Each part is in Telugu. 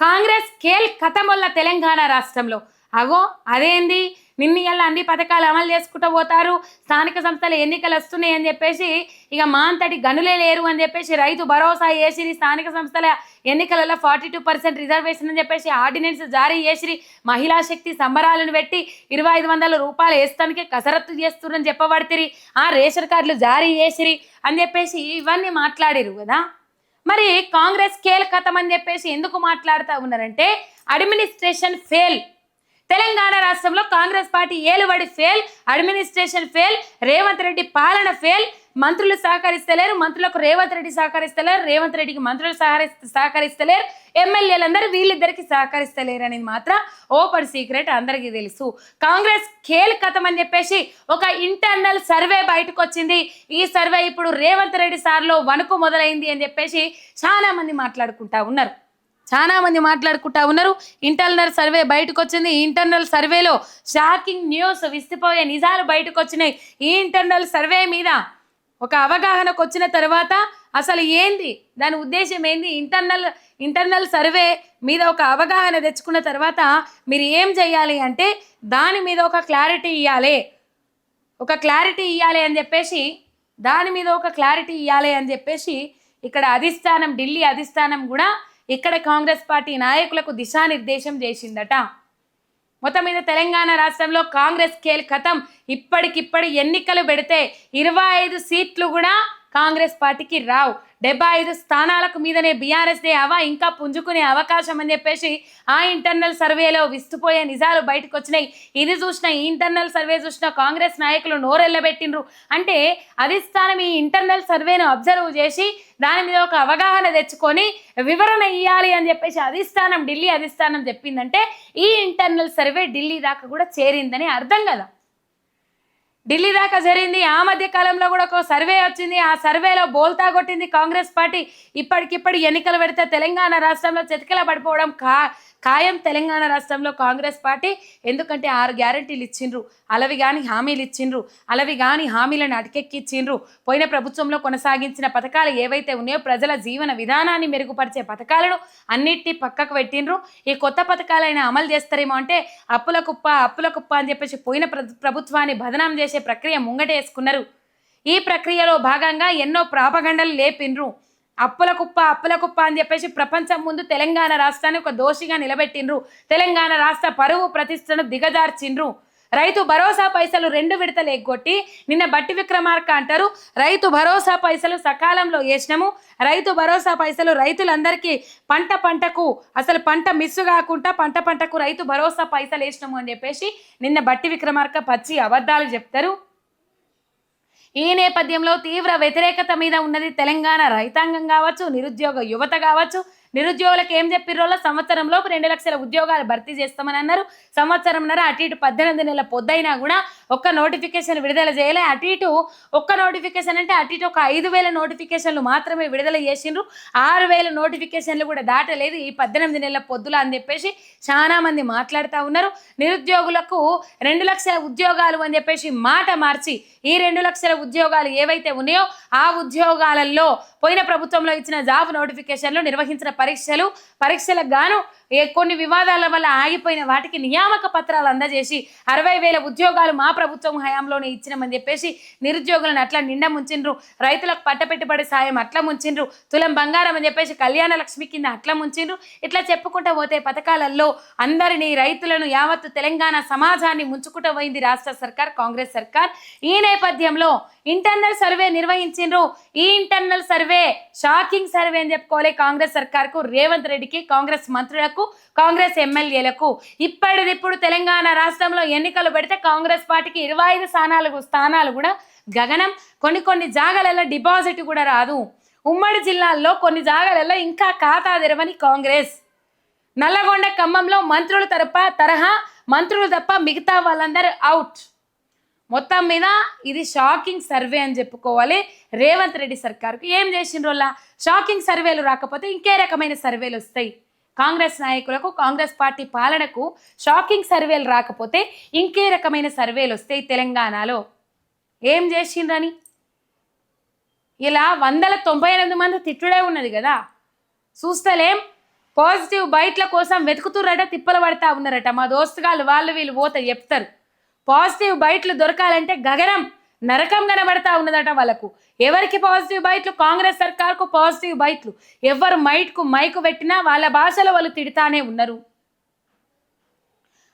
కాంగ్రెస్ కేల్ కథమొల్ల తెలంగాణ రాష్ట్రంలో. అగో అదేంది? నిన్న ఇలా అన్ని పథకాలు అమలు చేసుకుంటూ పోతారు స్థానిక సంస్థల ఎన్నికలు వస్తున్నాయి అని చెప్పేసి ఇక మా అంతటి గనులే లేరు అని చెప్పేసి రైతు భరోసా చేసిరి స్థానిక సంస్థల ఎన్నికలలో ఫార్టీ టూ పర్సెంట్ రిజర్వేషన్ అని చెప్పేసి ఆర్డినెన్స్ జారీ చేసిరి మహిళా శక్తి సంబరాలను పెట్టి ఇరవై ఐదు వందల రూపాయలు వేస్తానికి కసరత్తు చేస్తున్నారని చెప్పబడితిరి ఆ రేషన్ కార్డులు జారీ చేసిరి అని చెప్పేసి ఇవన్నీ మాట్లాడిరు కదా. మరి కాంగ్రెస్ కీలకతం అని చెప్పేసి ఎందుకు మాట్లాడుతూ ఉన్నారంటే అడ్మినిస్ట్రేషన్ ఫెయిల్ తెలంగాణ రాష్ట్రంలో కాంగ్రెస్ పార్టీ ఏలుబడి fail administration fail Revanth Reddy పాలన ఫెయిల్. మంత్రులు సహకరిస్తలేరు మంత్రులకు రేవంత్ రెడ్డి సహకరిస్తలేరు రేవంత్ రెడ్డికి మంత్రులు సహకరి సహకరిస్తలేరు ఎమ్మెల్యేలందరూ వీళ్ళిద్దరికి సహకరిస్తలేరు అనేది మాత్రం ఓపెన్ సీక్రెట్ అందరికీ తెలుసు. కాంగ్రెస్ ఖేల్ కథం అని చెప్పేసి ఒక ఇంటర్నల్ సర్వే బయటకు వచ్చింది ఈ సర్వే ఇప్పుడు రేవంత్ రెడ్డి సార్లో వణుకు మొదలైంది అని చెప్పేసి చాలా మంది మాట్లాడుకుంటా ఉన్నారు. చాలా మంది మాట్లాడుకుంటా ఉన్నారు. ఇంటర్నల్ సర్వే బయటకు వచ్చింది ఇంటర్నల్ సర్వేలో షాకింగ్ న్యూస్ విసిపోయే నిజాలు బయటకు వచ్చినాయి ఈ ఇంటర్నల్ సర్వే మీద ఒక అవగాహనకు వచ్చిన తర్వాత అసలు ఏంది? దాని ఉద్దేశం ఏంది? ఇంటర్నల్ ఇంటర్నల్ సర్వే మీద ఒక అవగాహన తెచ్చుకున్న తర్వాత మీరు ఏం చేయాలి అంటే దాని మీద ఒక క్లారిటీ ఇవ్వాలి ఒక క్లారిటీ ఇవ్వాలి అని చెప్పేసి దాని మీద ఒక క్లారిటీ ఇవ్వాలి అని చెప్పేసి ఇక్కడ అధిష్టానం ఢిల్లీ అధిష్టానం కూడా ఇక్కడ కాంగ్రెస్ పార్టీ నాయకులకు దిశానిర్దేశం చేసిందట. మొత్తం మీద తెలంగాణ రాష్ట్రంలో కాంగ్రెస్ కేల్ కథం ఇప్పటికిప్పటి ఎన్నికలు పెడితే ఇరవై ఐదు సీట్లు కూడా కాంగ్రెస్ పార్టీకి రావు. డెబ్బై ఐదు స్థానాలకు మీదనే బీఆర్ఎస్ అవా ఇంకా పుంజుకునే అవకాశం అని చెప్పేసి ఆ ఇంటర్నల్ సర్వేలో విస్తుపోయే నిజాలు బయటకు వచ్చినాయి ఇది చూసిన ఈ ఇంటర్నల్ సర్వే చూసిన కాంగ్రెస్ నాయకులు నోరెళ్ళబెట్టినరు అంటే అధిష్టానం ఈ ఇంటర్నల్ సర్వేను అబ్జర్వ్ చేసి దాని మీద ఒక అవగాహన తెచ్చుకొని వివరణ ఇవ్వాలి అని చెప్పేసి అధిష్టానం ఢిల్లీ అధిష్టానం చెప్పిందంటే ఈ ఇంటర్నల్ సర్వే ఢిల్లీ దాకా కూడా చేరిందని అర్థం కదా. ఢిల్లీ దాకా జరిగింది. ఆ మధ్య కాలంలో కూడా ఒక సర్వే వచ్చింది. ఆ సర్వేలో బోల్తా కొట్టింది కాంగ్రెస్ పార్టీ. ఇప్పటికిప్పుడు ఎన్నికలు పెడితే తెలంగాణ రాష్ట్రంలో చెతికిల పడిపోవడం కా ఖాయం తెలంగాణ రాష్ట్రంలో కాంగ్రెస్ పార్టీ ఎందుకంటే ఆరు గ్యారంటీలు ఇచ్చిండ్రు. అలవి కానీ హామీలు ఇచ్చిండ్రు. అలవి కానీ హామీలను అటకెక్కిచ్చిండ్రు. పోయిన ప్రభుత్వంలో కొనసాగించిన పథకాలు ఏవైతే ఉన్నాయో ప్రజల జీవన విధానాన్ని మెరుగుపరిచే పథకాలను అన్నిటినీ పక్కకు పెట్టిండ్రు. ఈ కొత్త పథకాలైనా అమలు చేస్తారేమో అంటే అప్పుల కుప్ప అప్పుల కుప్ప అని చెప్పేసి పోయిన ప్ర- ప్రభుత్వాన్ని బదనాం చేసే ప్రక్రియ ముంగటేసుకున్నారు. ఈ ప్రక్రియలో భాగంగా ఎన్నో ప్రాపగండలు లేపిండ్రు. అప్పుల కుప్ప అప్పుల కుప్ప అని చెప్పేసి ప్రపంచం ముందు తెలంగాణ రాష్ట్రాన్ని ఒక దోషిగా నిలబెట్టిండ్రు. తెలంగాణ రాష్ట్ర పరువు ప్రతిష్టను దిగజార్చిండ్రు. రైతు భరోసా పైసలు రెండు విడతలు ఎగ్గొట్టి నిన్న బట్టి విక్రమార్క అంటారు. రైతు భరోసా పైసలు సకాలంలో వేసినాము రైతు భరోసా పైసలు రైతులందరికీ పంట పంటకు అసలు పంట మిస్ కాకుండా పంట పంటకు రైతు భరోసా పైసలు వేసినాము అని చెప్పేసి నిన్న బట్టి విక్రమార్క పచ్చి అబద్ధాలు చెప్తారు. ఈ నేపథ్యంలో తీవ్ర వ్యతిరేకత మీద ఉన్నది తెలంగాణ రైతాంగం కావచ్చు నిరుద్యోగ యువత కావచ్చు నిరుద్యోగులకు ఏం చెప్పిర్రోలో? సంవత్సరంలోపు రెండు లక్షల ఉద్యోగాలు భర్తీ చేస్తామని అన్నారు. సంవత్సరంన్నర అటు ఇటు పద్దెనిమిది నెలల పొద్దైనా కూడా ఒక్క నోటిఫికేషన్ విడుదల చేయలే. అటు ఇటు ఒక్క నోటిఫికేషన్ అంటే అటు ఇటు ఒక ఐదు వేల నోటిఫికేషన్లు మాత్రమే విడుదల చేసిండ్రు. ఆరు వేల నోటిఫికేషన్లు కూడా దాటలేదు. ఈ పద్దెనిమిది నెలల పొద్దులు అని చెప్పేసి చాలా మంది మాట్లాడుతూ ఉన్నారు. నిరుద్యోగులకు రెండు లక్షల ఉద్యోగాలు అని చెప్పేసి మాట మార్చి ఈ రెండు లక్షల ఉద్యోగాలు ఏవైతే ఉన్నాయో ఆ ఉద్యోగాలలో పోయిన ప్రభుత్వంలో ఇచ్చిన జాబ్ నోటిఫికేషన్లు నిర్వహించిన పరీక్షలు పరీక్షలకు గాను కొన్ని వివాదాల వల్ల ఆగిపోయిన వాటికి నియామక పత్రాలు అందజేసి అరవై వేల ఉద్యోగాలు మా ప్రభుత్వం హయాంలోనే ఇచ్చినామని చెప్పేసి నిరుద్యోగులను అట్లా నిండా ముంచిండ్రు. రైతులకు పట్టపెట్టుబడి సాయం అట్లా ముంచిండ్రు. తులం బంగారం అని చెప్పేసి కళ్యాణ లక్ష్మి కింద అట్లా ముంచిండ్రు. ఇట్లా చెప్పుకుంటూ పోతే పథకాలలో అందరినీ రైతులను యావత్తు తెలంగాణ సమాజాన్ని ముంచుకుంటూ పోయింది రాష్ట్ర సర్కార్ కాంగ్రెస్ సర్కార్. ఈ నేపథ్యంలో ఇంటర్నల్ సర్వే నిర్వహించిండ్రు. ఈ ఇంటర్నల్ సర్వే షాకింగ్ సర్వే అని చెప్పుకోవాలి కాంగ్రెస్ సర్కార్కు. రేవంత్ రెడ్డికి కాంగ్రెస్ మంత్రులకు కాంగ్రెస్ ఎమ్మెల్యేలకు. ఇప్పటిదిప్పుడు తెలంగాణ రాష్ట్రంలో ఎన్నికలు పెడితే కాంగ్రెస్ పార్టీకి ఇరవై ఐదు స్థానాలు స్థానాలు కూడా గగనం. కొన్ని కొన్ని జాగాలలో డిపాజిట్ కూడా రాదు. ఉమ్మడి జిల్లాల్లో కొన్ని జాగాలలో ఇంకా ఖాతా తెరవని కాంగ్రెస్. నల్లగొండ ఖమ్మంలో మంత్రుల తరప తరహా మంత్రులు తప్ప మిగతా వాళ్ళందరూ అవుట్. మొత్తం మీద ఇది షాకింగ్ సర్వే అని చెప్పుకోవాలి. రేవంత్ రెడ్డి సర్కార్కు ఏం చేసిండ్రోలా షాకింగ్ సర్వేలు రాకపోతే ఇంకే రకమైన సర్వేలు వస్తాయి. కాంగ్రెస్ నాయకులకు కాంగ్రెస్ పార్టీ పాలనకు షాకింగ్ సర్వేలు రాకపోతే ఇంకే రకమైన సర్వేలు వస్తాయి తెలంగాణలో ఏం చేసిండ్రని? ఇలా వందల తొంభై ఎనిమిది మంది తిట్టుడే ఉన్నది కదా. చూస్తలేం? పాజిటివ్ బయట్ల కోసం వెతుకుతుర్రట తిప్పలు పడతా ఉన్నారట. మా దోస్తుగాళ్ళు వాళ్ళు వీళ్ళు పోతే చెప్తారు. పాజిటివ్ బయట్లు దొరకాలంటే గగనం. నరకం కనబడతా ఉన్నదట వాళ్ళకు. ఎవరికి పాజిటివ్ బైట్లు? కాంగ్రెస్ సర్కార్కు పాజిటివ్ బైట్లు. ఎవరు మైట్కు మైకు పెట్టినా వాళ్ళ భాషలో వాళ్ళు తిడతానే ఉన్నారు.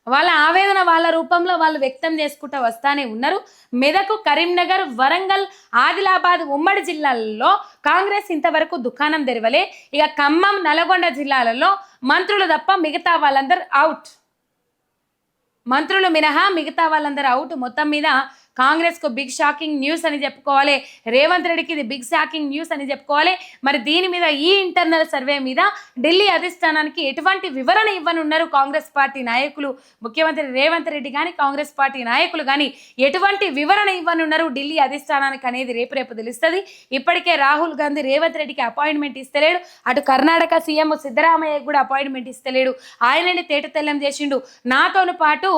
వాళ్ళ ఆవేదన వాళ్ళ రూపంలో వాళ్ళు వ్యక్తం చేసుకుంటూ వస్తానే ఉన్నారు. మెదకు కరీంనగర్ వరంగల్ ఆదిలాబాద్ ఉమ్మడి జిల్లాలలో కాంగ్రెస్ ఇంతవరకు దుకాణం తెరవలే. ఇక ఖమ్మం నల్గొండ జిల్లాలలో మంత్రులు తప్ప మిగతా వాళ్ళందరూ అవుట్ మంత్రులు మినహా మిగతా వాళ్ళందరూ అవుట్ మొత్తం మీద కాంగ్రెస్కు బిగ్ షాకింగ్ న్యూస్ అని చెప్పుకోవాలి. రేవంత్ రెడ్డికి ఇది బిగ్ షాకింగ్ న్యూస్ అని చెప్పుకోవాలి. మరి దీని మీద ఈ ఇంటర్నల్ సర్వే మీద ఢిల్లీ అధిష్టానానికి ఎటువంటి వివరణ ఇవ్వనున్నారు కాంగ్రెస్ పార్టీ నాయకులు? ముఖ్యమంత్రి రేవంత్ రెడ్డి కానీ కాంగ్రెస్ పార్టీ నాయకులు కానీ ఎటువంటి వివరణ ఇవ్వనున్నారు ఢిల్లీ అధిష్టానానికి అనేది రేపు రేపు తెలుస్తుంది. ఇప్పటికే రాహుల్ గాంధీ రేవంత్ రెడ్డికి అపాయింట్మెంట్ ఇస్తలేడు. అటు కర్ణాటక సీఎం సిద్ధరామయ్యకి కూడా అపాయింట్మెంట్ ఇస్తలేడు. ఆయనని తేట తెల్లం చేసిండు. నాతోను పాటు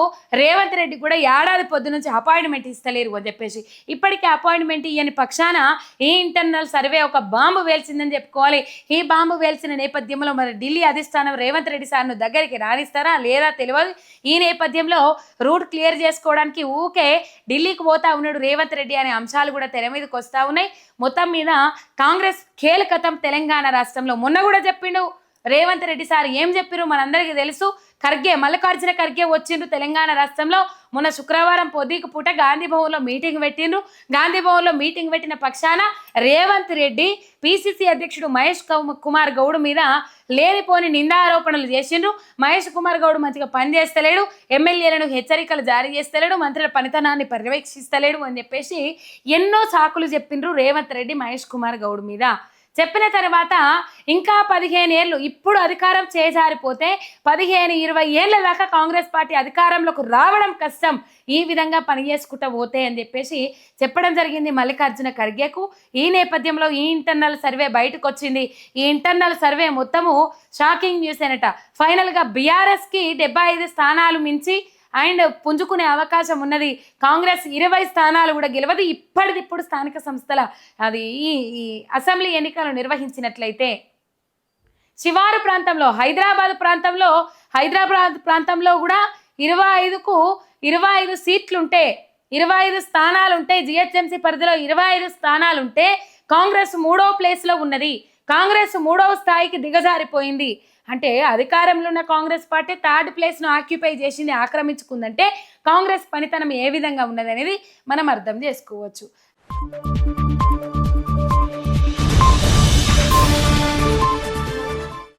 రేవంత్ రెడ్డి కూడా ఏడాది పొద్దు నుంచి అపాయింట్మెంట్ ఇస్తలేరు అని చెప్పేసి. ఇప్పటికే అపాయింట్మెంట్ ఇయ్యని పక్షాన ఈ ఇంటర్నల్ సర్వే ఒక బాంబు వేల్చిందని చెప్పుకోవాలి. ఈ బాంబు వేల్చిన నేపథ్యంలో మరి ఢిల్లీ అధిష్టానం రేవంత్ రెడ్డి సార్ను దగ్గరికి రాణిస్తారా లేదా తెలియదు. ఈ నేపథ్యంలో రూట్ క్లియర్ చేసుకోవడానికి ఊకే ఢిల్లీకి పోతా ఉన్నాడు రేవంత్ రెడ్డి అనే అంశాలు కూడా తెర మీదకి వస్తూ ఉన్నాయి. మొత్తం మీద కాంగ్రెస్ కీలకతం తెలంగాణ రాష్ట్రంలో. మొన్న కూడా చెప్పిండు. రేవంత్ రెడ్డి సార్ ఏం చెప్పారు మనందరికీ తెలుసు. ఖర్గే మల్లికార్జున ఖర్గే వచ్చిండ్రు తెలంగాణ రాష్ట్రంలో. మొన్న శుక్రవారం పొద్దుకు పూట గాంధీ భవన్లో మీటింగ్ పెట్టిండ్రు. గాంధీ భవన్లో మీటింగ్ పెట్టిన పక్షాన రేవంత్ రెడ్డి పిసిసి అధ్యక్షుడు మహేష్ కుమార్ గౌడ్ మీద లేనిపోని నిందారోపణలు చేసిండ్రు. మహేష్ కుమార్ గౌడ్ మంచిగా పనిచేస్తలేడు. ఎమ్మెల్యేలను హెచ్చరికలు జారీ చేస్తలేడు. మంత్రుల పనితనాన్ని పర్యవేక్షిస్తలేడు అని చెప్పేసి ఎన్నో సాకులు చెప్పిండ్రు రేవంత్ రెడ్డి మహేష్ కుమార్ గౌడ్ మీద. చెప్పిన తర్వాత ఇంకా పదిహేను ఏళ్ళు ఇప్పుడు అధికారం చేజారిపోతే పదిహేను ఇరవై ఏళ్ళ దాకా కాంగ్రెస్ పార్టీ అధికారంలోకి రావడం కష్టం. ఈ విధంగా పని చేసుకుంటూ పోతే అని చెప్పేసి చెప్పడం జరిగింది మల్లికార్జున ఖర్గేకు. ఈ నేపథ్యంలో ఈ ఇంటర్నల్ సర్వే బయటకు వచ్చింది ఈ ఇంటర్నల్ సర్వే మొత్తము షాకింగ్ న్యూస్ అనట. ఫైనల్గా బీఆర్ఎస్కి డెబ్బై ఐదు స్థానాలు మించి అండ్ పుంజుకునే అవకాశం ఉన్నది. కాంగ్రెస్ ఇరవై స్థానాలు కూడా గెలవదు. ఇప్పటిదిప్పుడు స్థానిక సంస్థల అది ఈ ఈ అసెంబ్లీ ఎన్నికలు నిర్వహించినట్లయితే శివారు ప్రాంతంలో హైదరాబాద్ ప్రాంతంలో హైదరాబాద్ ప్రాంతంలో కూడా ఇరవై ఐదుకు ఇరవై ఐదు సీట్లుంటే ఇరవై ఐదు స్థానాలు ఉంటే జిహెచ్ఎంసీ పరిధిలో ఇరవై ఐదు స్థానాలుంటే కాంగ్రెస్ మూడో ప్లేస్లో ఉన్నది. కాంగ్రెస్ మూడవ స్థాయికి దిగజారిపోయింది. అంటే అధికారంలో ఉన్న కాంగ్రెస్ పార్టీ థర్డ్ ప్లేస్ను ఆక్యుపై చేసింది ఆక్రమించుకుందంటే కాంగ్రెస్ పనితనం ఏ విధంగా ఉన్నది అనేది మనం అర్థం చేసుకోవచ్చు.